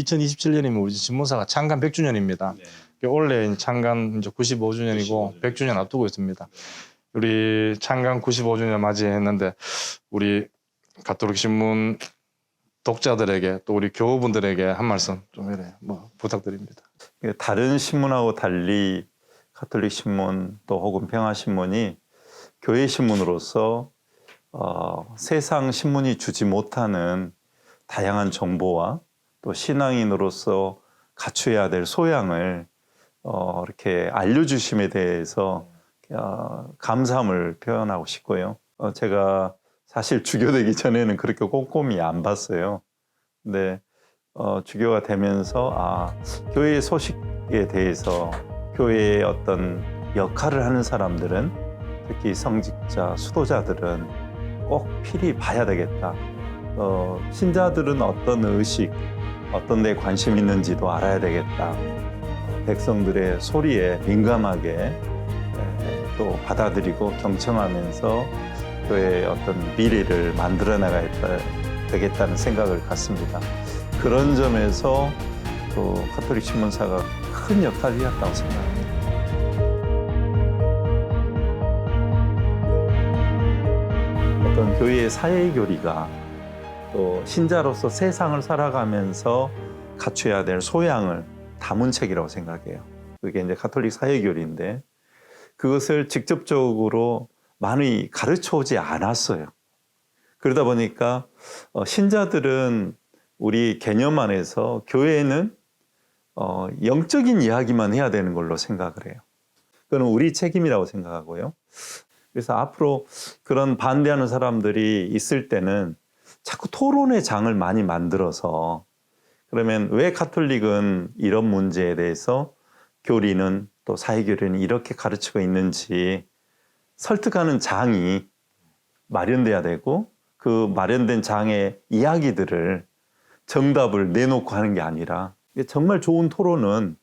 2027년이면 우리 신문사가 창간 100주년입니다. 올해 창간 이제 95주년이고 100주년 앞두고 있습니다. 우리 창간 95주년 맞이했는데 우리 가톨릭 신문 독자들에게 또 우리 교우분들에게 한 말씀 좀 이래 뭐 부탁드립니다. 다른 신문하고 달리 가톨릭 신문 또 혹은 평화 신문이 교회 신문으로서 어, 세상 신문이 주지 못하는 다양한 정보와 또 신앙인으로서 갖춰야 될 소양을 어, 이렇게 알려주심에 대해서 어, 감사함을 표현하고 싶고요. 어, 제가 사실 주교되기 전에는 그렇게 꼼꼼히 안 봤어요. 근데 어, 주교가 되면서 아 교회의 소식에 대해서 교회의 어떤 역할을 하는 사람들은 특히 성직자, 수도자들은 꼭 필히 봐야 되겠다. 어, 신자들은 어떤 의식, 어떤 데 관심 있는지도 알아야 되겠다. 백성들의 소리에 민감하게 에, 또 받아들이고 경청하면서 교회의 어떤 미래를 만들어 나가야 되겠다는 생각을 갖습니다. 그런 점에서 또 카톨릭 신문사가 큰 역할이었다고 생각합니다. 어떤 교회의 사회 교리가 또 신자로서 세상을 살아가면서 갖춰야 될 소양을 담은 책이라고 생각해요. 그게 이제 카톨릭 사회교리인데 그것을 직접적으로 많이 가르쳐 오지 않았어요. 그러다 보니까 어, 신자들은 우리 개념 안에서 교회는 어, 영적인 이야기만 해야 되는 걸로 생각을 해요. 그건 우리 책임이라고 생각하고요. 그래서 앞으로 그런 반대하는 사람들이 있을 때는 자꾸 토론의 장을 많이 만들어서 그러면 왜 카톨릭은 이런 문제에 대해서 교리는 또 사회교리는 이렇게 가르치고 있는지 설득하는 장이 마련돼야 되고 그 마련된 장의 이야기들을 정답을 내놓고 하는 게 아니라 정말 좋은 토론은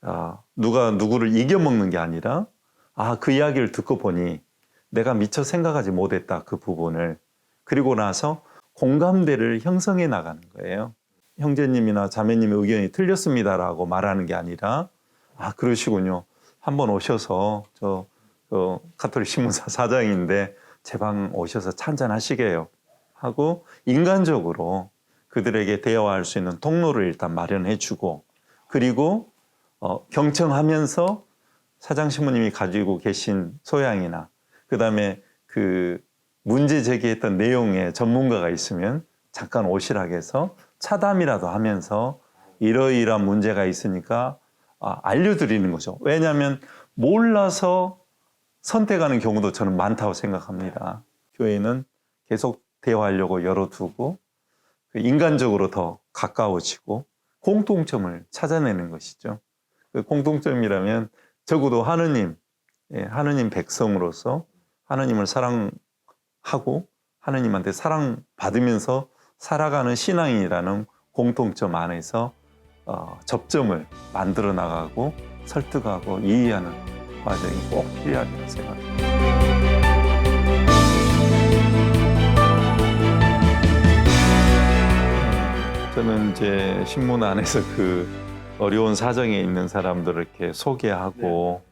아, 누가 누구를 이겨먹는 게 아니라 아, 그 이야기를 듣고 보니 내가 미처 생각하지 못했다 그 부분을. 그리고 나서 공감대를 형성해 나가는 거예요. 형제님이나 자매님의 의견이 틀렸습니다라고 말하는 게 아니라 아 그러시군요. 한번 오셔서 저 어, 카톨릭 신문사 사장인데 제 방 오셔서 찬잔 하시게요 하고 인간적으로 그들에게 대화할 수 있는 통로를 일단 마련해 주고 그리고 어, 경청하면서 사장 신부님이 가지고 계신 소양이나 그다음에 그 문제 제기했던 내용에 전문가가 있으면 잠깐 오시라고 해서 차담이라도 하면서 이러이러한 문제가 있으니까 아, 알려드리는 거죠. 왜냐하면 몰라서 선택하는 경우도 저는 많다고 생각합니다. 교회는 계속 대화하려고 열어두고 그 인간적으로 더 가까워지고 공통점을 찾아내는 것이죠. 그 공통점이라면 적어도 하느님, 예, 하느님 백성으로서 하느님을 사랑 하고 하느님한테 사랑받으면서 살아가는 신앙이라는 공통점 안에서 어, 접점을 만들어 나가고 설득하고 이해하는 과정이 꼭 필요하다고 생각합니다. 저는 이제 신문 안에서 그 어려운 사정에 있는 사람들을 이렇게 소개하고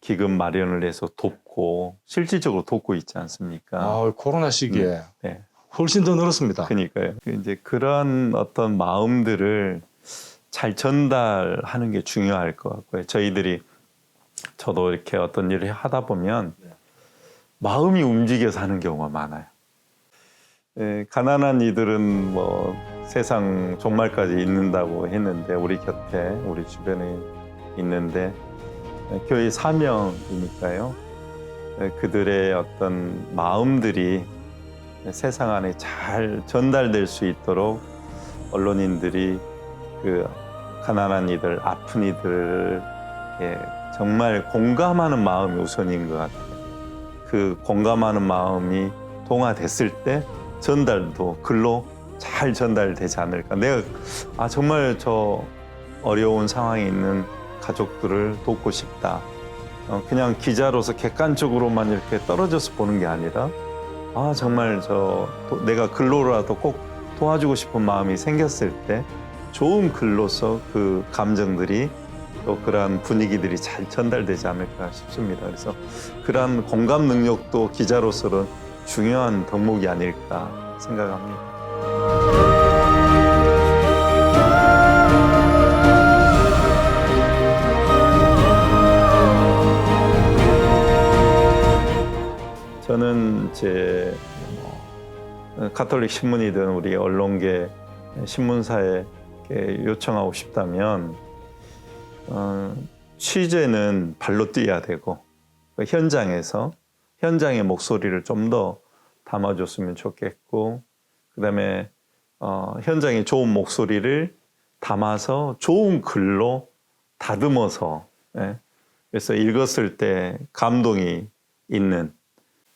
기금 마련을 해서 돕 고 실질적으로 돕고 있지 않습니까? 아, 코로나 시기에 네. 훨씬 더 늘었습니다. 그러니까요. 이제 그런 어떤 마음들을 잘 전달하는 게 중요할 것 같고요. 저희들이 저도 이렇게 어떤 일을 하다 보면 마음이 움직여서 하는 경우가 많아요. 예, 가난한 이들은 뭐 세상 종말까지 있는다고 했는데 우리 곁에 우리 주변에 있는데 교회 사명이니까요. 예, 그들의 어떤 마음들이 세상 안에 잘 전달될 수 있도록 언론인들이 그 가난한 이들, 아픈 이들을 예, 정말 공감하는 마음이 우선인 것 같아요. 그 공감하는 마음이 동화됐을 때 전달도 글로 잘 전달되지 않을까. 내가 아 정말 저 어려운 상황에 있는 가족들을 돕고 싶다. 어, 그냥 기자로서 객관적으로만 이렇게 떨어져서 보는 게 아니라 아 정말 저 도- 내가 글로라도 꼭 도와주고 싶은 마음이 생겼을 때 좋은 글로서 그 감정들이 또 그러한 분위기들이 잘 전달되지 않을까 싶습니다. 그래서 그러한 공감 능력도 기자로서는 중요한 덕목이 아닐까 생각합니다. 저는 이제 뭐 가톨릭 신문이든 우리 언론계 신문사에 요청하고 싶다면 어, 취재는 발로 뛰어야 되고 그 현장에서 현장의 목소리를 좀 더 담아줬으면 좋겠고 그다음에 어, 현장의 좋은 목소리를 담아서 좋은 글로 다듬어서 예. 그래서 읽었을 때 감동이 있는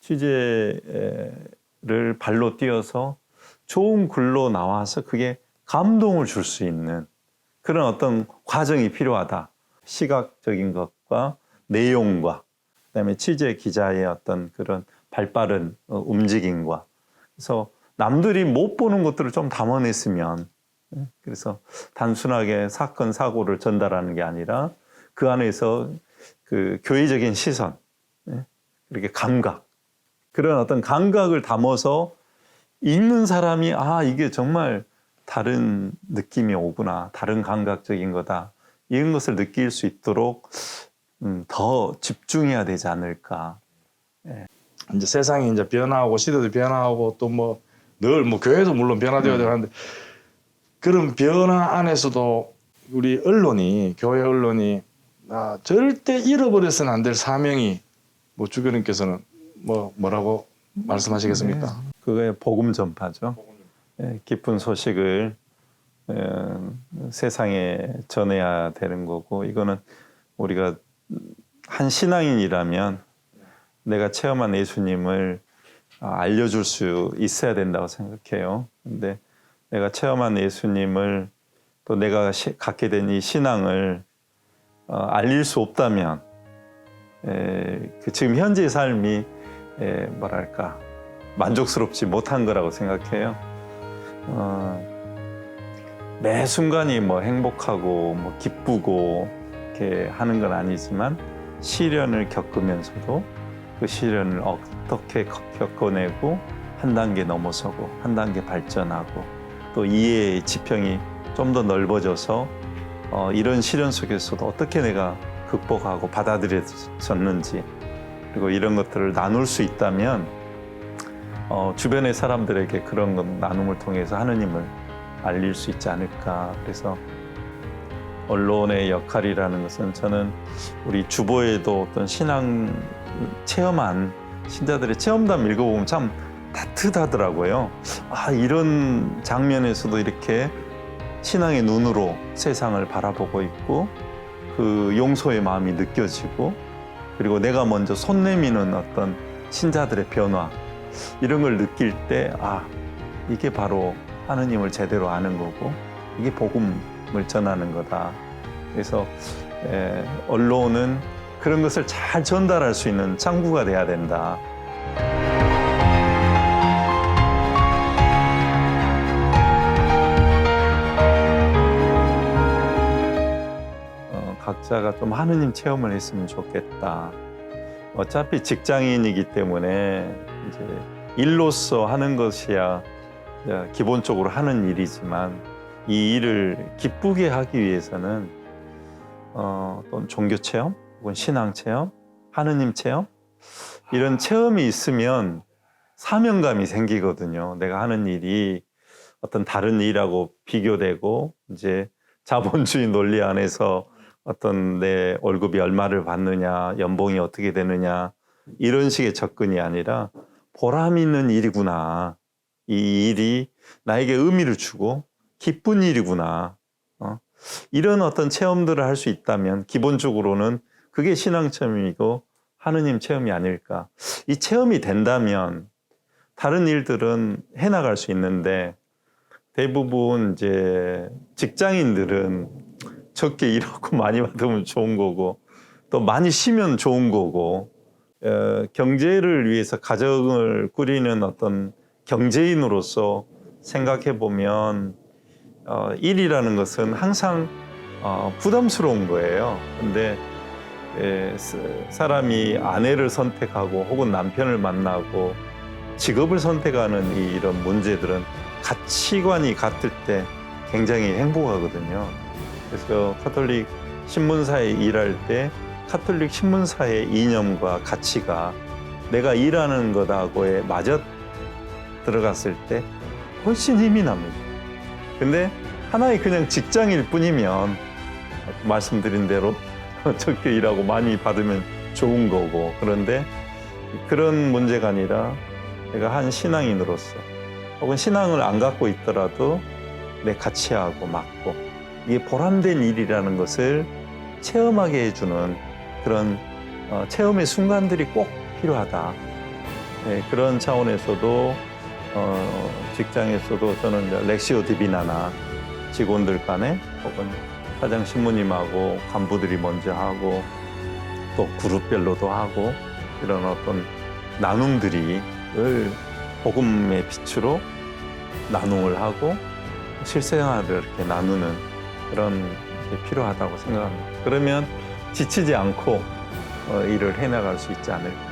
취재를 발로 뛰어서 좋은 글로 나와서 그게 감동을 줄 수 있는 그런 어떤 과정이 필요하다. 시각적인 것과 내용과 그다음에 취재 기자의 어떤 그런 발빠른 어, 움직임과 그래서 남들이 못 보는 것들을 좀 담아냈으면 예, 그래서 단순하게 사건 사고를 전달하는 게 아니라 그 안에서 그 교회적인 시선 예, 이렇게 감각 그런 어떤 감각을 담아서 읽는 사람이 아 이게 정말 다른 느낌이 오구나 다른 감각적인 거다. 이런 것을 느낄 수 있도록 음, 더 집중해야 되지 않을까. 이제 세상이 이제 변화하고 시대도 변화하고 또 뭐 늘뭐 교회도 물론 변화되어야 되는데 그런 변화 안에서도 우리 언론이 교회 언론이 아, 절대 잃어버려서는 안 될 사명이 뭐 주교님께서는 뭐 뭐라고 말씀하시겠습니까? 그거의 복음 전파죠 예, 기쁜 소식을 어, 세상에 전해야 되는 거고 이거는 우리가 한 신앙인이라면 내가 체험한 예수님을 아, 알려줄 수 있어야 된다고 생각해요. 근데 내가 체험한 예수님을 또 내가 시- 갖게 된 이 신앙을 어, 알릴 수 없다면 에, 그 지금 현재의 삶이 에, 뭐랄까 만족스럽지 못한 거라고 생각해요. 어, 매 순간이 뭐 행복하고 뭐 기쁘고 이렇게 하는 건 아니지만 시련을 겪으면서도 그 시련을 어떻게 겪어내고 한 단계 넘어서고 한 단계 발전하고 또 이해의 지평이 좀 더 넓어져서 어, 이런 시련 속에서도 어떻게 내가 극복하고 받아들여졌는지 그리고 이런 것들을 나눌 수 있다면 어, 주변의 사람들에게 그런 것 나눔을 통해서 하느님을 알릴 수 있지 않을까. 그래서 언론의 역할이라는 것은 저는 우리 주보에도 어떤 신앙 체험한 신자들의 체험담 읽어보면 참 따뜻하더라고요. 아, 이런 장면에서도 이렇게 신앙의 눈으로 세상을 바라보고 있고 그 용서의 마음이 느껴지고 그리고 내가 먼저 손 내미는 어떤 신자들의 변화 이런 걸 느낄 때, 아, 이게 바로 하느님을 제대로 아는 거고, 이게 복음을 전하는 거다. 그래서, 에, 언론은 그런 것을 잘 전달할 수 있는 창구가 돼야 된다. 각자가 좀 하느님 체험을 했으면 좋겠다. 어차피 직장인이기 때문에 이제 일로서 하는 것이야 기본적으로 하는 일이지만 이 일을 기쁘게 하기 위해서는 어, 어떤 종교 체험 혹은 신앙 체험, 하느님 체험 이런 체험이 있으면 사명감이 생기거든요. 내가 하는 일이 어떤 다른 일하고 비교되고 이제 자본주의 논리 안에서 어떤 내 월급이 얼마를 받느냐, 연봉이 어떻게 되느냐 이런 식의 접근이 아니라 보람 있는 일이구나. 이 일이 나에게 의미를 주고 기쁜 일이구나. 어? 이런 어떤 체험들을 할 수 있다면 기본적으로는 그게 신앙 체험이고 하느님 체험이 아닐까. 이 체험이 된다면 다른 일들은 해나갈 수 있는데 대부분 이제 직장인들은 적게 일하고 많이 받으면 좋은 거고 또 많이 쉬면 좋은 거고 어, 경제를 위해서 가정을 꾸리는 어떤 경제인으로서 생각해 보면 어, 일이라는 것은 항상 어, 부담스러운 거예요. 근데 에, 스- 사람이 아내를 선택하고 혹은 남편을 만나고 직업을 선택하는 이- 이런 문제들은 가치관이 같을 때 굉장히 행복하거든요. 그래서 카톨릭 신문사에 일할 때 카톨릭 신문사의 이념과 가치가 내가 일하는 것하고에 맞아 들어갔을 때 훨씬 힘이 납니다. 근데 하나의 그냥 직장일 뿐이면 말씀드린 대로 적게 일하고 많이 받으면 좋은 거고 그런데 그런 문제가 아니라 내가 한 신앙인으로서 혹은 신앙을 안 갖고 있더라도 내 가치하고 맞고 이게 보람된 일이라는 것을 체험하게 해주는 그런 어, 체험의 순간들이 꼭 필요하다. 네, 그런 차원에서도 어, 직장에서도 저는 렉시오 디비나나 직원들 간에 혹은 사장 신부님하고 간부들이 먼저 하고 또 그룹별로도 하고 이런 어떤 나눔들이 을 복음의 빛으로 나눔을 하고 실생활을 이렇게 나누는 그런 게 필요하다고 생각합니다. 그러면 지치지 않고 어, 일을 해나갈 수 있지 않을까.